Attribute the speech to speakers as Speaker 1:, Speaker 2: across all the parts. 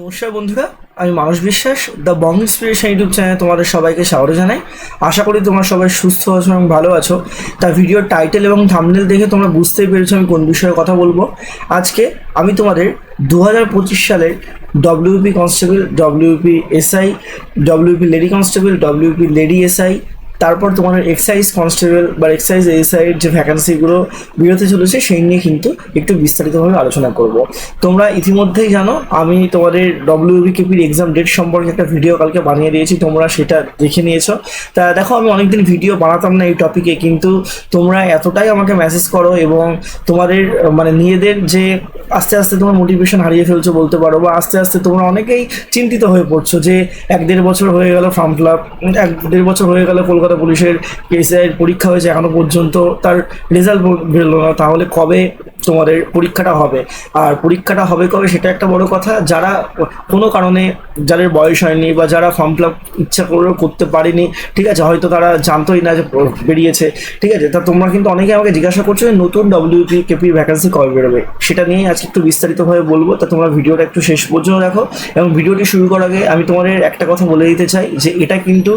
Speaker 1: নমস্কার বন্ধুরা, আমি মানুষ বিশ্বাস দ্য বং ইন্সপিরেশন ইউটিউব চ্যানেলে তোমাদের সবাইকে স্বাগত জানাই। আশা করি তোমরা সবাই সুস্থ আছো এবং ভালো আছো। তা ভিডিওর টাইটেল এবং থামনেল দেখে তোমরা বুঝতেই পেরেছ আমি কোন বিষয়ে কথা বলব। আজকে আমি তোমাদের দু হাজার পঁচিশ সালের WP constable WP SI WP lady constable WP lady SI তারপর তোমার এক্সাইজ কনস্টেবল বা এক্সাইজ এসআইয়ের যে ভ্যাকান্সিগুলো বেরোতে চলেছে, সেই নিয়ে কিন্তু একটু বিস্তারিতভাবে আলোচনা করব। তোমরা ইতিমধ্যেই জানো, আমি তোমাদের ডব্লিউবিকেপির এক্সাম ডেট সম্পর্কে একটা ভিডিও কালকে বানিয়ে দিয়েছি, তোমরা সেটা দেখে নিয়েছো। তা দেখো, আমি অনেকদিন ভিডিও বানাতাম না এই টপিকে কিন্তু তোমরা এতটাই আমাকে মেসেজ করো এবং তোমাদের মানে নিজেদের যে আস্তে আস্তে তোমার মোটিভেশন হারিয়ে ফেলছো বলতে পারো, বা আস্তে আস্তে তোমরা অনেকেই চিন্তিত হয়ে পড়ছো যে এক দেড় বছর হয়ে গেল ফর্ম আপ এক দেড় বছর হয়ে গেল কলকাতা পুলিশের কেসের পরীক্ষা হয়েছে এখনও পর্যন্ত তার রেজাল্ট বেরোলো না। তাহলে কবে তোমাদের পরীক্ষাটা হবে। আর পরীক্ষাটা হবে কবে সেটা একটা বড় কথা। যারা কোনো কারণে যাদের বয়স হয়নি বা যারা ফর্ম ফিল আপ ইচ্ছা করেও করতে পারেনি, ঠিক আছে, হয়তো তারা জানতোই না যে বেরিয়েছে, ঠিক আছে, তা তোমরা কিন্তু অনেকে আমাকে জিজ্ঞাসা করছ যে নতুন ডব্লিউপি কেপির ভ্যাকান্সি কবে বেরোবে? সেটা নিয়েই আজকে একটু বিস্তারিতভাবে বলব, তা তোমরা ভিডিওটা একটু শেষ পর্যন্ত দেখো এবং ভিডিওটি শুরু করার আগে আমি তোমাদের একটা কথা বলে দিতে চাই যে এটা কিন্তু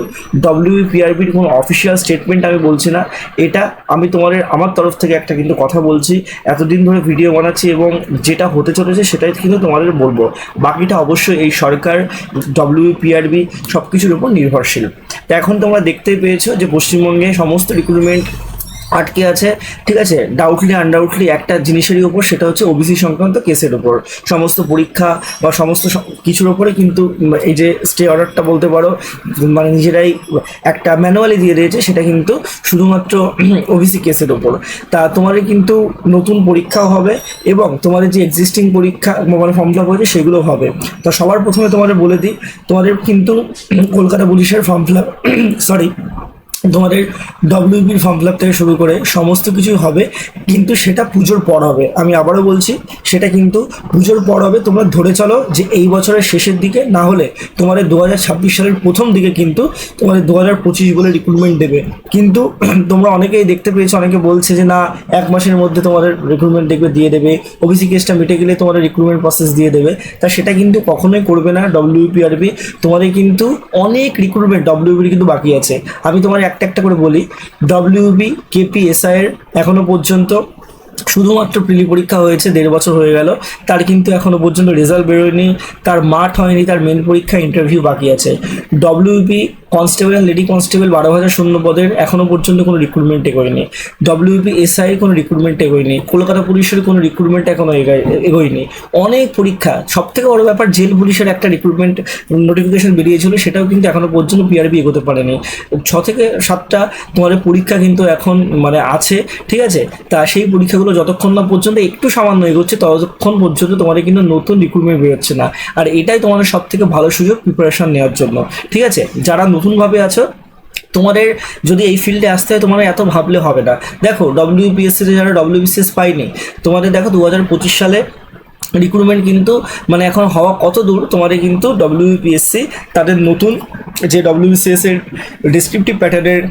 Speaker 1: ডব্লিউপিআরবির কোনো অফিসিয়াল স্টেটমেন্ট আমি বলছি না। এটা আমি তোমাদের, আমার তরফ থেকে একটা কিন্তু কথা বলছি। এতদিন ধরে ভিডিও বানাচ্ছি এবং যেটা হতে চলেছে সেটাই কিন্তু তোমাদের বলব। বাকিটা অবশ্যই এই সরকার ডব্লিউপিআরবি সব কিছুর উপর নির্ভরশীল। তো এখন তোমরা দেখতে পেয়েছ যে পশ্চিমবঙ্গে সমস্ত রিক্রুটমেন্ট আটকে আছে? ঠিক আছে? ডাউটলি আনডাউটলি একটা জিনিসেরই ওপর সেটা হচ্ছে ওবিসি সংক্রান্ত কেসের ওপর সমস্ত পরীক্ষা বা সমস্ত কিছুর ওপরে কিন্তু এই যে স্টে অর্ডারটা বলতে পারো মানে নিজেরাই একটা ম্যানুয়ালি দিয়ে দিয়েছে, সেটা কিন্তু শুধুমাত্র ওবিসি কেসের ওপর তা তোমাদের কিন্তু নতুন পরীক্ষাও হবে এবং তোমাদের যে এক্সিস্টিং পরীক্ষা মানে ফর্ম ফিল আপ হয়েছে সেগুলো হবে। তো সবার প্রথমে তোমাদের বলে দিই, তোমাদের কিন্তু কলকাতা পুলিশের ফর্ম ফিল আপ সরি তোমাদের ডব্লিউবির ফর্ম ফিল থেকে শুরু করে সমস্ত কিছুই হবে, কিন্তু সেটা পুজোর পর হবে। আমি আবারও বলছি, সেটা কিন্তু পুজোর পর হবে, তোমরা ধরে চলো যে এই বছরের শেষের দিকে, না হলে তোমাদের দু হাজার ছাব্বিশ সালের প্রথম দিকে কিন্তু তোমাদের দু হাজার পঁচিশ বলে রিক্রুটমেন্ট দেবে। কিন্তু তোমরা অনেকেই দেখতে পেয়েছ, অনেকে বলছে যে না, এক মাসের মধ্যে তোমাদের রিক্রুটমেন্ট দেখবে, দিয়ে দেবে। ওবিসি কেসটা মিটে গেলে তোমাদের রিক্রুটমেন্ট প্রসেস দিয়ে দেবে। তা সেটা কিন্তু কখনোই করবে না ডব্লিউপিআরবি তোমাদের কিন্তু অনেক রিক্রুটমেন্ট ডব্লিউবির কিন্তু বাকি আছে। আমি তোমার একটা একটা করে বলি ডব্লিউবি কেপিএসআই এর এখনও পর্যন্ত শুধুমাত্র প্রিলি পরীক্ষা হয়েছে, দেড় বছর হয়ে গেল। তার কিন্তু এখনও পর্যন্ত রেজাল্ট বেরোয়নি। তার মাঠ হয়নি, তার মেন পরীক্ষা ইন্টারভিউ বাকি আছে। ডব্লিউপি কনস্টেবল লেডি কনস্টেবল বারো হাজার শূন্য পদের এখনও পর্যন্ত কোনো রিক্রুটমেন্ট এগোয়নি। ডব্লিউপি এসআই কোনো রিক্রুটমেন্ট এগোয়নি। কলকাতা পুলিশের কোনো রিক্রুটমেন্ট এখনও এগায়- এগোয়নি। অনেক পরীক্ষা সব থেকে বড় ব্যাপার জেল পুলিশের একটা রিক্রুটমেন্ট নোটিফিকেশন বেরিয়েছিল, সেটাও কিন্তু এখনও পর্যন্ত পিআরবি এগোতে পারেনি। ছ থেকে সাতটা তোমাদের পরীক্ষা কিন্তু এখন মানে আছে, ঠিক আছে? তা সেই পরীক্ষাগুলো যতক্ষণ না পর্যন্ত একটু সামান্য এগোচ্ছে, ততক্ষণ পর্যন্ত তোমাদের কিন্তু নতুন রিক্রুটমেন্ট বেরোচ্ছে না। আর এটাই তোমাদের সব থেকে ভালো সুযোগ প্রিপারেশন নেওয়ার জন্য। ঠিক আছে? যারা নতুনভাবে আছো, তোমাদের যদি এই ফিল্ডে আসতে হয়, তোমাদের এত ভাবলে হবে না। দেখো ডব্লিউপিএসসিতে যারা ডব্লিউবিসিএস পাইনি তোমাদের দেখো দু হাজার পঁচিশ সালে রিক্রুটমেন্ট কিন্তু মানে এখন হওয়া কত দূর, তোমাদের কিন্তু ডব্লিউপিএসসি তাদের নতুন যে ডব্লিউবিসিএস এর ডিসক্রিপটিভ প্যাটার্নের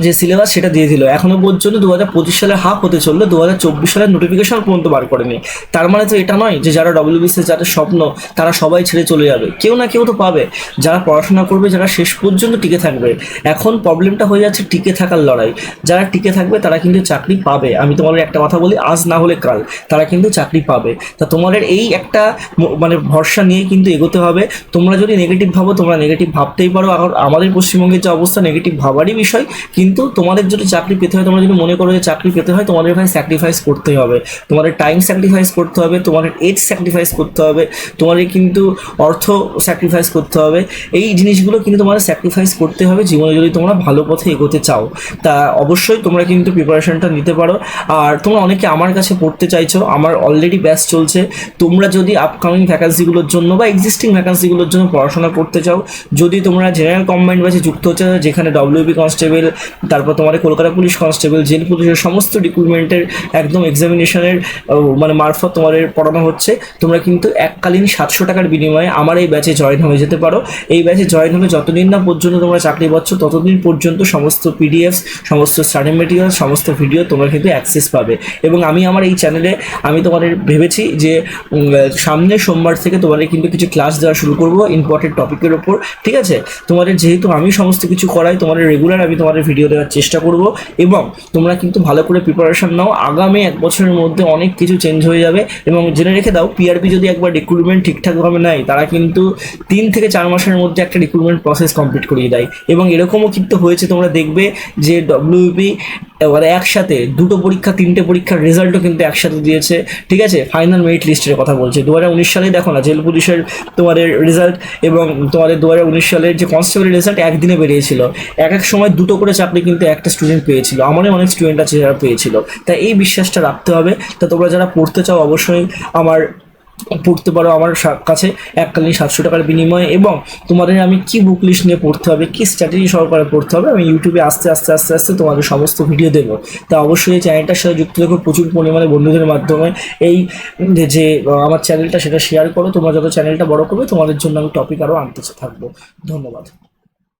Speaker 1: যে সিলেবাস সেটা দিয়ে দিল। এখনও পর্যন্ত দু হাজার পঁচিশ সালে হাফ হতে চলল দু হাজার চব্বিশ সালের নোটিফিকেশন পর্যন্ত বার করেনি। তার মানে তো এটা নয় যে যারা ডব্লিউবিসিএস যাদের স্বপ্ন, তারা সবাই ছেড়ে চলে যাবে। কেউ না কেউ তো পাবে। যারা পড়াশোনা করবে, যারা শেষ পর্যন্ত টিকে থাকবে। এখন প্রবলেমটা হয়ে যাচ্ছে টিকে থাকার লড়াই। যারা টিকে থাকবে, তারা কিন্তু চাকরি পাবে। আমি তোমাদের একটা কথা বলি, আজ না হলে কাল। তারা কিন্তু চাকরি পাবে। তা তোমাদের এই একটা মানে ভরসা নিয়ে কিন্তু এগোতে হবে। তোমরা যদি নেগেটিভ ভাবো, তোমরা নেগেটিভ ভাবতেই পারো। আর আমাদের পশ্চিমবঙ্গের যে অবস্থা নেগেটিভ ভাবারই বিষয়। কিন্তু তোমাদের যদি চাকরি পেতে হয়, তোমরা যদি মনে করো যে চাকরি পেতে হয়, তোমাদের ভাই স্যাক্রিফাইস করতেই হবে। তোমাদের টাইম স্যাক্রিফাইস করতে হবে, তোমাদের এজ স্যাক্রিফাইস করতে হবে, তোমাদের কিন্তু অর্থ স্যাক্রিফাইস করতে হবে। এই জিনিসগুলো কিন্তু তোমাদের স্যাক্রিফাইস করতে হবে জীবনে যদি তোমরা ভালো পথে এগোতে চাও। তা অবশ্যই তোমরা কিন্তু প্রিপারেশনটা নিতে পারো। আর তোমরা অনেকে আমার কাছে পড়তে চাইছো, আমার অলরেডি ব্যাচ চলছে। তোমরা যদি আপকামিং ভ্যাকান্সিগুলোর জন্য বা এক্সিস্টিং ভ্যাকান্সিগুলোর জন্য পড়াশোনা করতে চাও, যদি তোমরা জেনারেল কম্বাইন্ড ব্যাচে যুক্ত হচ্ছে যেখানে ডব্লিউবি কনস্টেবল তারপর তোমার কলকাতা পুলিশ কনস্টেবল, জেল পুলিশের সমস্ত রিক্রুটমেন্টের একদম এক্সামিনেশনের মানে মারফত তোমাদের পড়ানো হচ্ছে। তোমরা কিন্তু এককালীন সাতশো টাকার বিনিময়ে আমার এই ব্যাচে জয়েন হয়ে যেতে পারো। এই ব্যাচে জয়েন হলে যতদিন না পর্যন্ত তোমরা চাকরি পাচ্ছ, ততদিন পর্যন্ত সমস্ত পিডিএফ সমস্ত স্টাডি মেটেরিয়াল সমস্ত ভিডিও তোমরা কিন্তু অ্যাক্সেস পাবে। এবং আমি আমার এই চ্যানেলে আমি তোমাদের ভেবেছি যে সামনের সোমবার থেকে তোমাদের কিন্তু কিছু ক্লাস দেওয়া শুরু করব ইম্পর্টেন্ট টপিকের ওপর, ঠিক আছে? তোমাদের যেহেতু আমি সমস্ত কিছু করাই, তোমাদের রেগুলার আমি তোমাদের ভিডিও দেওয়ার চেষ্টা করব। এবং তোমরা কিন্তু ভালো করে প্রিপারেশন নাও। আগামী এক বছরের মধ্যে অনেক কিছু চেঞ্জ হয়ে যাবে। এবং জেনে রেখে দাও পিআরপি যদি একবার রিক্রুটমেন্ট ঠিকঠাকভাবে নেয়, তারা কিন্তু তিন থেকে চার মাসের মধ্যে একটা রিক্রুটমেন্ট প্রসেস কমপ্লিট করিয়ে দেয়। এবং এরকমও কিন্তু হয়েছে, তোমরা দেখবে যে ডব্লিউপি এবারে একসাথে দুটো পরীক্ষা, তিনটে পরীক্ষার রেজাল্টও কিন্তু একসাথে দিয়েছে। ঠিক আছে? ফাইনাল মেরিট লিস্টের কথা বলছে। দু হাজার উনিশ সালে দেখো না, জেল পুলিশের তোমাদের রেজাল্ট এবং তোমাদের দু হাজার উনিশ সালের যে কনস্টেবলের রেজাল্ট একদিনে বেরিয়েছিল। এক এক সময় দুটো করে চাকরি কিন্তু একটা স্টুডেন্ট পেয়েছিল। আমারও অনেক স্টুডেন্ট আছে যারা পেয়েছিল। তাই এই বিশ্বাসটা রাখতে হবে। তা তোমরা যারা পড়তে চাও, অবশ্যই আমার পড়তে পারো আমার কাছে এককালীন সাতশো টাকার বিনিময়ে এবং তোমাদের আমি কি বুক লিস্ট নিয়ে পড়তে হবে, কি স্ট্র্যাটেজি সহকারে পড়তে হবে, আমি ইউটিউবে আস্তে আস্তে আস্তে আস্তে তোমাদের সমস্ত ভিডিও দেবো। তা অবশ্যই এই চ্যানেলটার সাথে যুক্ত থেকো। প্রচুর পরিমাণে বন্ধুদের মাধ্যমে এই যে, আমার চ্যানেলটা সেটা শেয়ার করো। তোমরা যত চ্যানেলটা বড় করবে, তোমাদের জন্য আমি টপিক আরও আনতে থাকব। ধন্যবাদ।